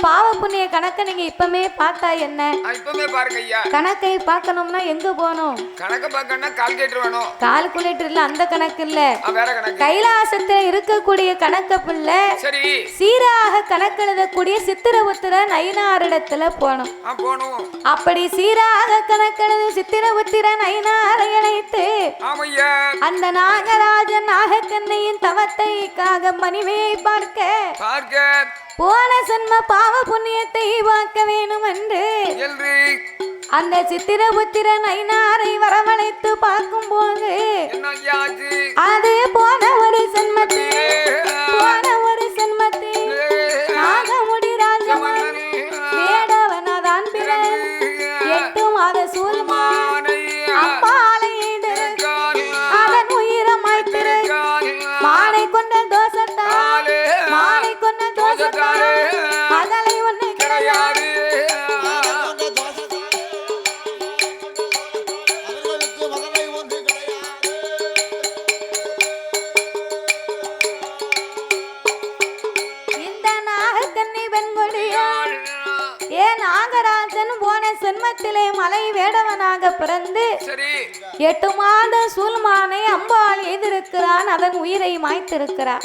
பாவ புண்ணிய கணக்கை நீங்க இப்பமே பார்த்தா என்ன? ஆ, இப்பவே பாருங்க ஐயா. கணக்கை பார்க்கணும்னா எங்க போகணும்? கணக்கு பார்க்கணும்னா கால்குலேட்டர் வேணும் கால்குலேட்டர் இல்ல அந்த கணக்கு இல்ல. வேற கணக்கு. கைலாசத்துல இருக்கக்கூடிய கணக்க பிள்ளை சரி. சீராக கணக்கெழுதக்கூடிய சித்திரபுத்திர நயினாரிடத்துல போனோம் போகணும். அப்படி சீராக கணக்கெழுது சித்திரபுத்திர நயினாரை அழைத்து அந்த நாகராஜன் நாகக்கண்ணையின் தவத்தைக்காக மணிமையை பார்க்க பார்க்க. போன சன்ம பாவ புண்ணியத்தை பார்க்க வேணும் என்று அந்த சித்திரபுத்திர நயினாரை வரவழைத்து பார்க்கும்போது என்ன ஐயா ஆச்சு அது போன ஒரு சென்மத்தில் போன ஒரு போன சென்மத்திலே மலை வேடவனாக பிறந்து எட்டு மாத சூழ்மானை அம்பாள் எய்திருக்கிறான். அதன் உயிரை மாய்த்திருக்கிறான்.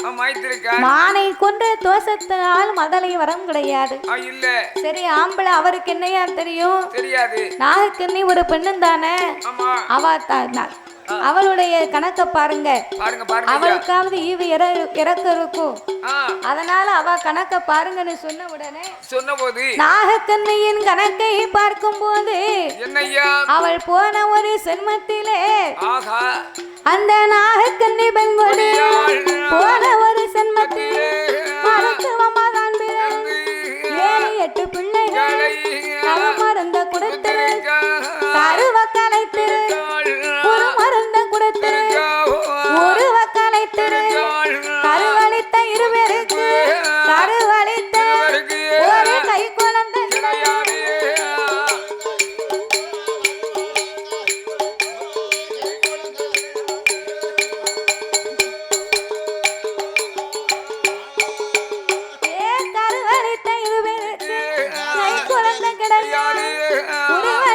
மானை கொன்ற தோஷத்தினால் மதலை வரம் கிடையாது. சரி ஆம்பளை அவருக்கு என்னையா தெரியும்? நாகக்கன்னி ஒரு பெண்ணும் தானே அவ அவளுடைய கணக்க பாருங்க. அவளுக்காவது ஈவு இற இறக்க இருக்கும் அதனால அவ கணக்க பாருங்கன்னு சொன்ன உடனே சொன்ன போது நாகக்கண்ணியின் கணக்கை பார்க்கும்போது என்ன ஐயா அவள் போன ஒரு சென்மத்திலே அந்த நாகக்கண்ணி பெண்கொடி போன ஒரு சென்மத்திலே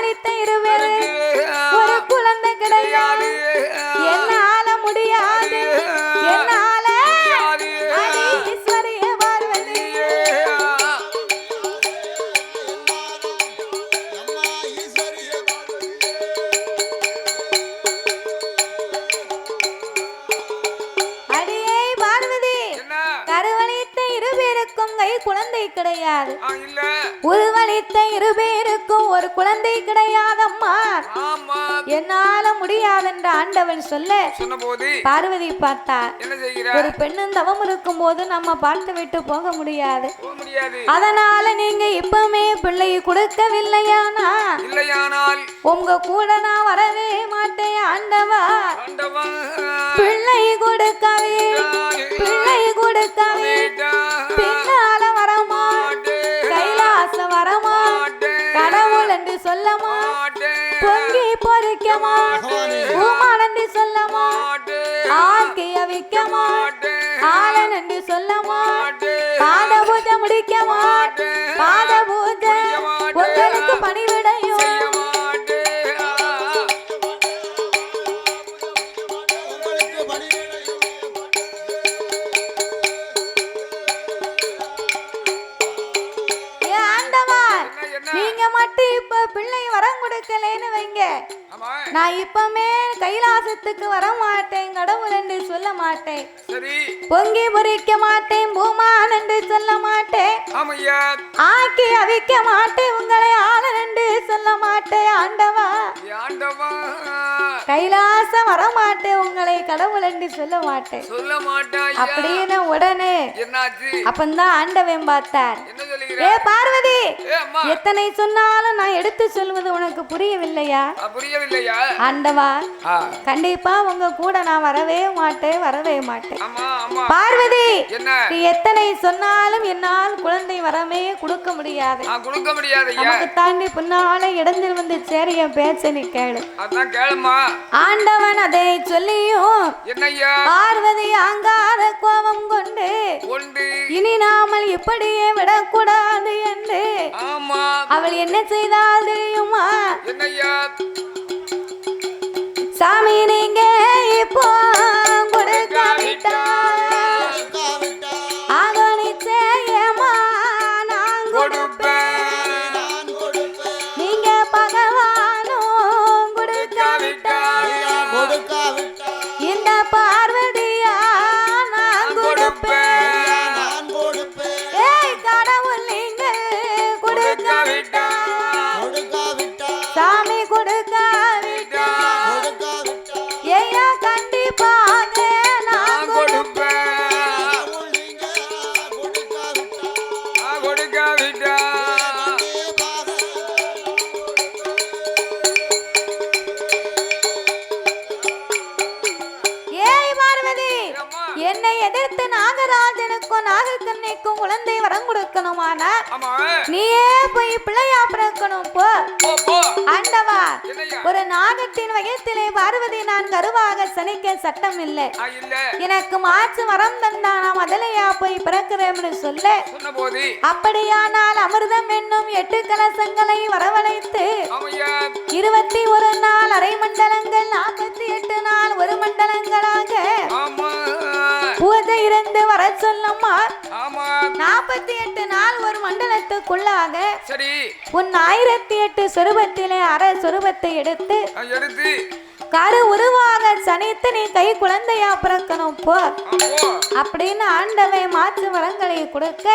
உருவளித்த ஆண்டவன் சொல்ல பார்வதி பார்த்தா ஒரு பெண்ணும் தவம் இருக்கும் போது நம்ம பார்த்து விட்டு போக முடியாது. அதனால நீங்க இப்பவுமே பிள்ளை கொடுக்கவில்லையானா? இல்லையானால் உங்க கூட நான் வரவே மாட்டேன் ஆண்டவா. பிள்ளை கொடுக்கவே பிள்ளை கொடுக்கவே பின்னால ஆக்கிய விக்கமா ஆளன் என்று சொல்லமா பாத பூஜை முடிக்கமா பாத பூஜை உங்களுக்கு பணிவிடையும்? நீங்க மட்டும் இப்ப பிள்ளை வரம் கொடுக்கலைன்னு வைங்க. நான் இப்பமே கைலாசத்துக்கு வர மாட்டேன் கடவுள் என்று சொல்ல மாட்டேன். பொங்கி பொறிக்க மாட்டேன் பூமான் என்று சொல்ல மாட்டேன். ஆக்கி அவிக்க மாட்டேன் உங்களை ஆளன் என்று சொல்ல மாட்டேன் ஆண்டவா. கைலாசம் வர மாட்டேன் உங்களை கடவுள் என்று சொல்ல மாட்டேன். சொல்ல மாட்டாய் அப்படின்னு உடனே அப்பந்தான் ஆண்டவன் பார்த்தார். ஏ பார்வதி எத்தனை சொன்னாலும் நான் எடுத்து சொல்வது உனக்கு புரியவில்லையா? ஆ, இல்லையா ஆண்டவா கண்டிப்பா உங்க கூட நான் வரவே மாட்டேன் வரவே மாட்டேன். பார்வதி நீ எத்தனை சொன்னாலும் என்னால் குழந்தை வரமே கொடுக்க முடியாது. கொடுக்க முடியாது நமக்கு தாண்டி பின்னால இடைஞ்சல் வந்து சேரிய என் பேச்ச நீ கேளு. ஆண்டவன் அதை சொல்லியும் பார்வதி அங்காத கோபம் கொண்டு இனி நாமல் இப்படியே விடக்கூடாது என்று அவள் என்ன செய்தால் தெரியுமா? சாமி நீங்க இப்போ பிள்ளைக்கும் குழந்தை வரம் கொடுக்கணுமானா? நீயே போய் பிள்ளையா பிறக்கணும் போ. ஆண்டவா ஒரு நாகத்தின் வயத்திலே பார்வதி நான் கருவாக சனிக்க சட்டம் இல்லை. எனக்கு மாற்று வரம் தந்தானா முதலையா போய் பிறக்கிறேன் சொல்ல. அப்படியானால் அமிர்தம் என்னும் எட்டு கலசங்களை வரவழைத்து இருபத்தி ஒரு நாள் அரை மண்டலங்கள் நாற்பத்தி எட்டு நாள் ஒரு மண்டலங்களாக பூஜை இருந்து வர சொல்லுமா நாற்பத்தி எட்டு நாள் ஒரு மண்டலத்துக்குள்ளாக சரி. உன் ஆயிரத்தி எட்டு சொரூபத்திலே அற சொரூபத்தை எடுத்து எடுத்து. கரு உருவாக சனித்து நீ கை குழந்தையா பிறக்கணும் போ. அப்படின்னு ஆண்டவை மாற்று வரங்களை கொடுக்க.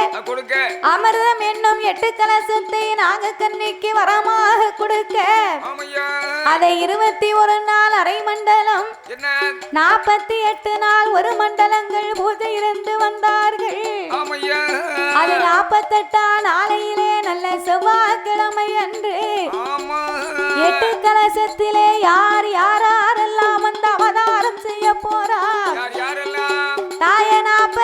அமிர்தம் என்னும் எட்டு கலசத்தை நாக கண்ணிக்கு வரமாக கொடுக்க. அதை இருபத்தி ஒரு நாள் அரை மண்டலம் நாற்பத்தி எட்டு நாள் ஒரு மண்டலங்கள் பூஜை இருந்து வந்தார்கள் அது நாற்பத்தெட்டா நாளையிலே நல்ல செவ்வாய்க்கிழமை அன்று எட்டு கலசத்திலே யார் யார் யாரெல்லாம் வந்து அவதாரம் செய்ய போறார் தாயனாப்ப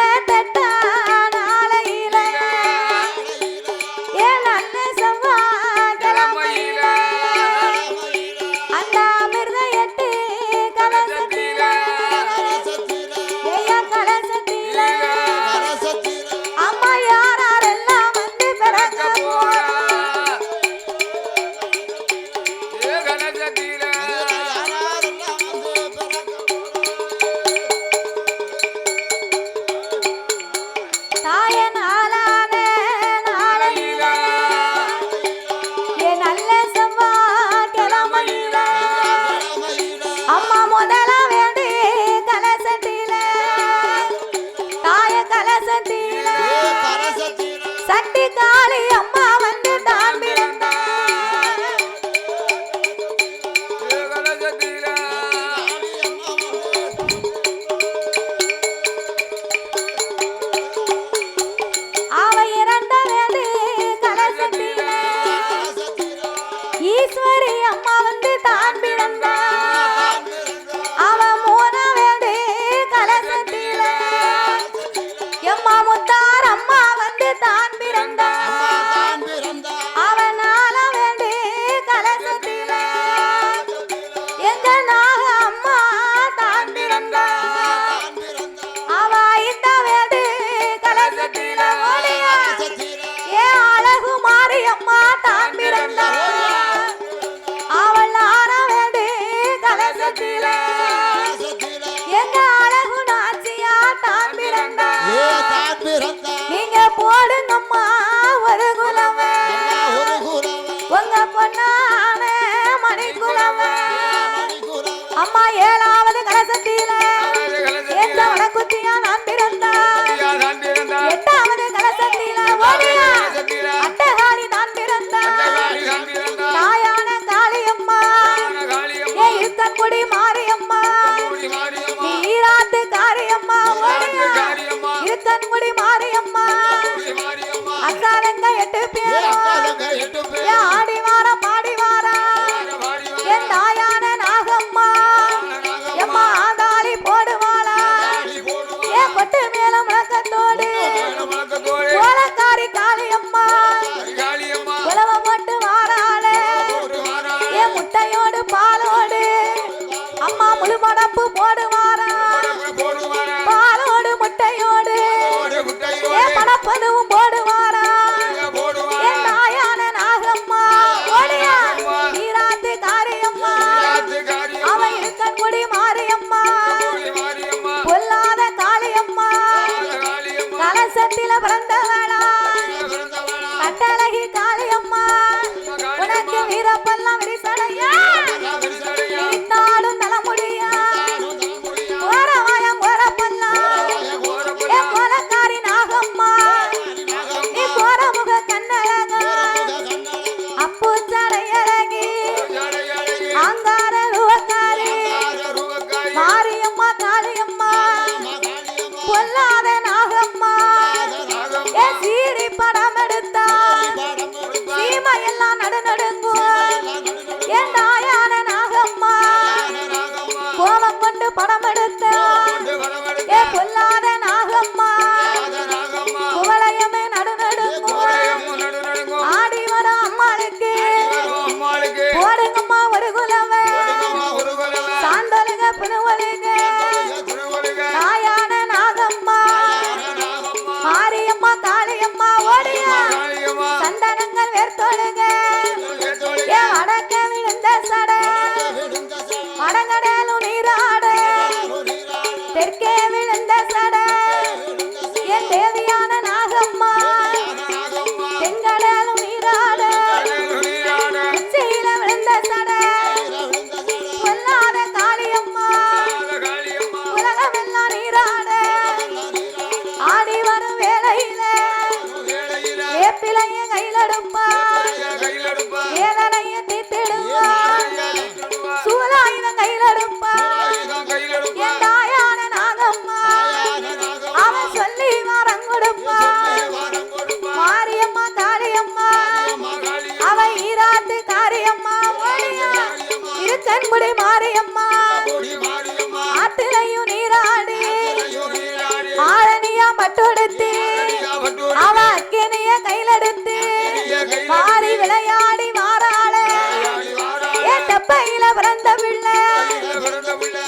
மாரியம்மா ஆத்திலையும் நீராடி. ஆரணியா மட்டுடுத்து அவ அக்கினிய கையிலெடுத்து மாறி விளையாடி மாறாளே ஏ தெப்பையில பிறந்த பிள்ளை.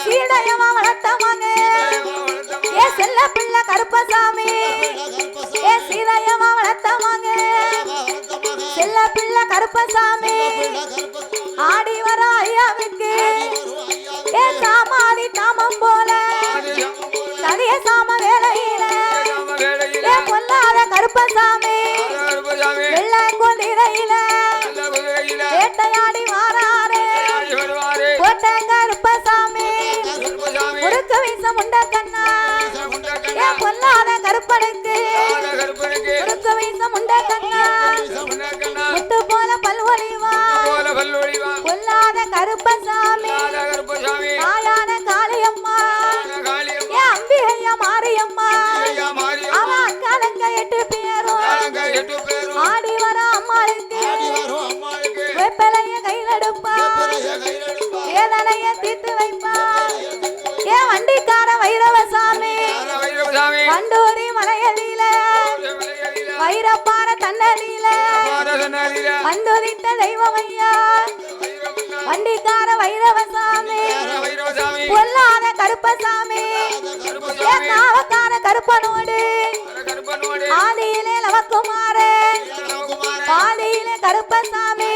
சீடையமா வளர்த்த மகன் ஏ செல்ல பிள்ளை கருப்பசாமி. ஏ சீதையமா வளர்த்த மகன் செல்ல பிள்ளை கருப்பசாமி. ஆடி வர ஐயாவுக்கு ஏ சாமாதி தாமம் போல. சரிய சாம வேலையில. பொல்லாத கருப்பசாமி. கையிலடுப்பா வேதனைய தீர்த்து வைப்பா. ஏ வண்டிக்கார வைரவசாமி. வண்டூரி மலையடியில. வைரப்பாற தன்னடியில. வந்துதித்த தெய்வம் ஐயா வண்டிக்கார வைரவசாமி. பொல்லாத கருப்பசாமி. ஏ நாவக்கார கருப்பனோடு. ஆதியிலே லவக்குமாரே. பாதியிலே கருப்பசாமி.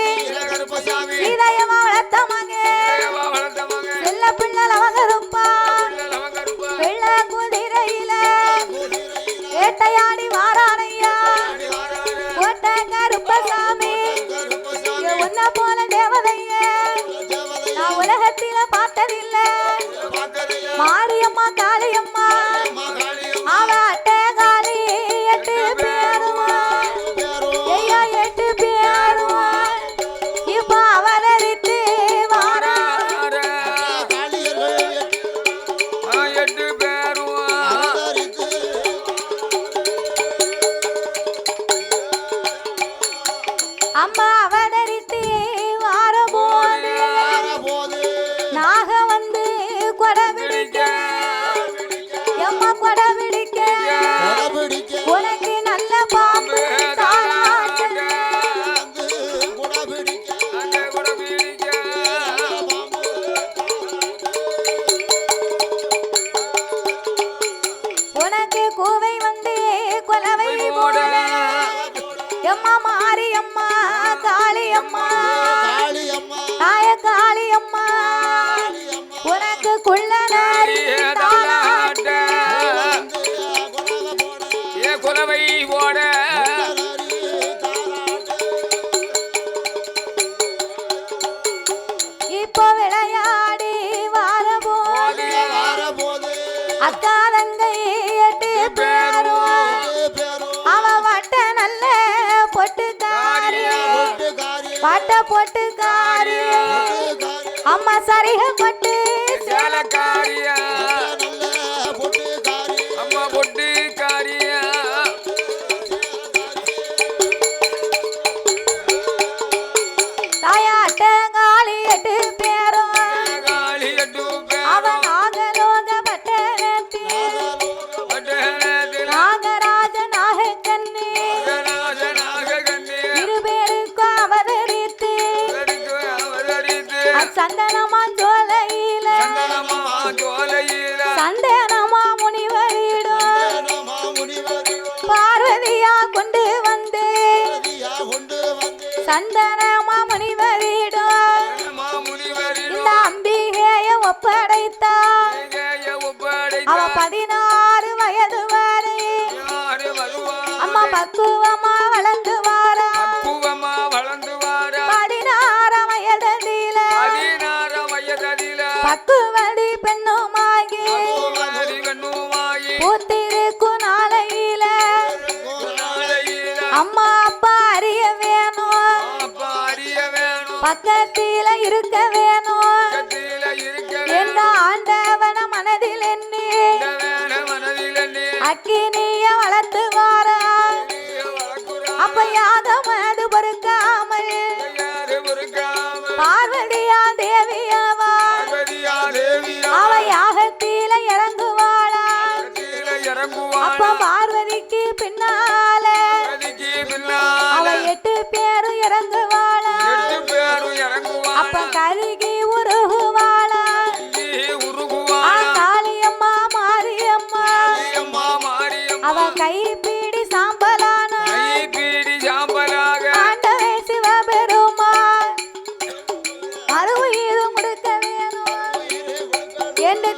சீதையமா வளர்த்த மகன் செல்ல பிள்ளை லவகருப்பா வெள்ள குதிரையில வேட்டையாடி வாரானையா. கோட்டை கருப்பசாமி. உன்ன போல தேவதைய. நான் உலகத்தில பார்த்ததில்ல. மாரியம்மா காளியம்மா வட்ட பொட்டுக்காரி அம்மா சரிக பட்டு சந்தனமா பக்கத்தில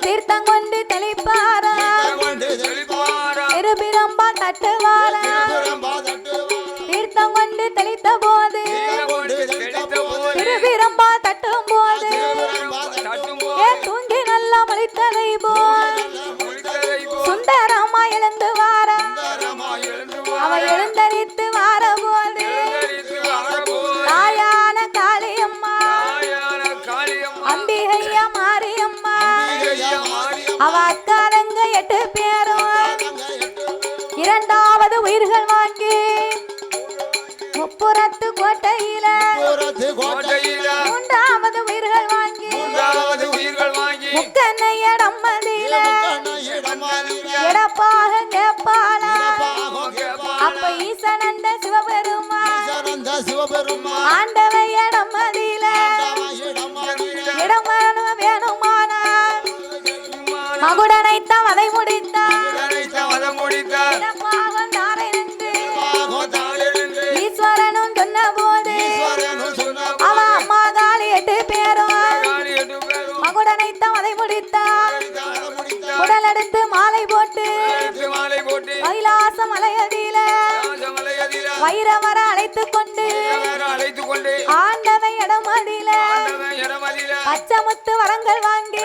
தீர்த்தம் கொண்டு தெளிப்பாரா? திருபிரம்பா தட்டுவாரா? முப்புறத்து கோட்டையில கோட்டையில மூன்றாவது உயிர்கள் வாங்கி மூன்றாவது உயிர்கள் வாங்கி முக்கண்ணை இடமதியில எடப்பாக கேப்பாளா? அப்ப ஈசனந்த சிவபெருமா சிவபெருமா ஆண்டவை இடமதியில இடம் வேணும் வேணுமானா மகுடனைத்தான் வைரவர அழைத்து கொண்டு ஆண்டவை இடமதியில பச்சமுத்து வரங்கள் வாங்கி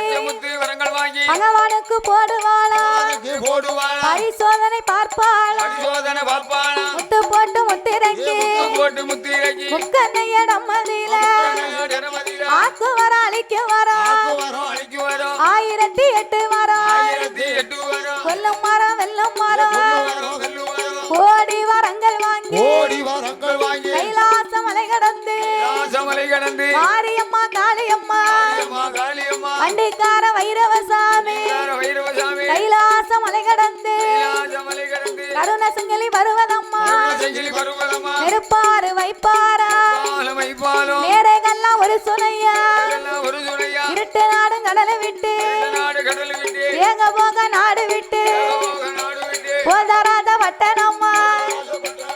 வரங்கள் வாங்கி பகவானுக்கு போடுவாளா? போடுவாளா? பரிசோதனை பார்ப்பாளா? பரிசோதனை பார்ப்பாளா? முத்து போட்டு முத்திரைக்கு முத்து போட்டு ஆக்கு வர அழிக்க வரா ஆயிரத்தி எட்டு மரம் ஆயிரத்தி எட்டு வரும். கொல்லும் மரம் வெல்லும் மரம். ஓடி வரங்கள் வாங்கி. கைலாச மலை கடந்து. ராசமலை கடந்து. மாரியம்மா காளியம்மா. காளியம்மா. வண்டிக்கார வைரவசாமி. வைரவசாமி. கைலாச மலை கடந்து. ராஜமலை கடந்து. கருண சுங்கலி வருவதம்மா. செங்கிலி பருவதம்மா நெருப்பாறு வைப்பாரா? பாலம் நேரைகள்லாம் ஒரு சுனையா? ஒரு துணையா இருட்டு நாடும் கடலை விட்டு. நாடு கடல் விட்டு. ஏங்க போக நாடு விட்டு. போதாராத சீர்காழி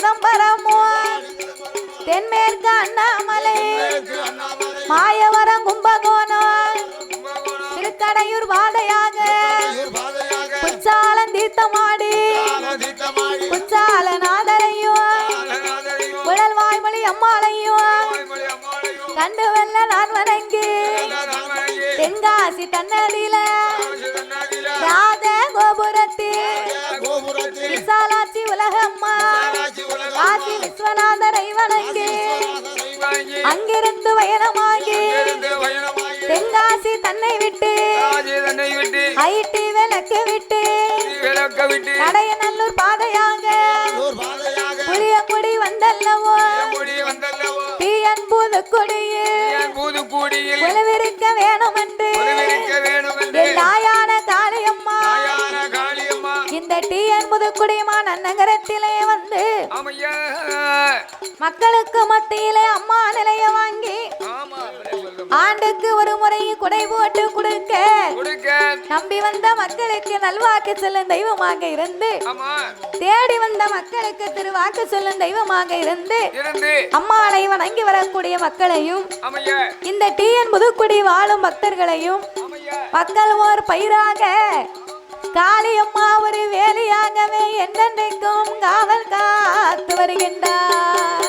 சிதம்பரமோ தென்மேற்கு அண்ணாமலை. மாயவரம் கும்பகோணம் திருக்கடையூர் பாதையாக. குச்சாலம் தீர்த்தமாடி. குச்சால நாதரையும் குழல் வாய்மொழி அம்மாளையும். கண்டு வெல்ல நான் வணங்கி. தென்காசி தன்னதில உலகம் காசி விஸ்வநாதரை வணங்கி. அங்கிருந்து பயணமாகி. தென்காசி தன்னை விட்டு. ஐட்டி விளக்கு விட்டு. விளக்க விட்டு. கடையநல்லூர் பாதையாக. புளியங்குடி வந்தல்லவோ. தீயன் புதுக்குடியில் குழுவிருக்க வேணும் என்று என் தாயான காளியம்மா இந்த டிஎன் புதுக்குடிமா நன்னகரத்திலே வந்து மக்களுக்கு மத்தியிலே அம்மா நிலைய வாங்கி. ஆண்டுக்கு ஒரு முறை குடை போட்டு கொடுக்க. நம்பி வந்த மக்களுக்கு நல்வாக்கு சொல்லும் தெய்வமாக இருந்து தேடி வந்த மக்களுக்கு திருவாக்கு சொல்லும் தெய்வமாக இருந்து அம்மாளை வணங்கி வரக்கூடிய மக்களையும் இந்த டிஎன் புதுக்குடி வாழும் பக்தர்களையும் மக்கள் ஓர் பயிராக காளியம்மா ஒரு வேலையாகவே என்றென்றைக்கும் காவல் காத்து வருகின்றார்.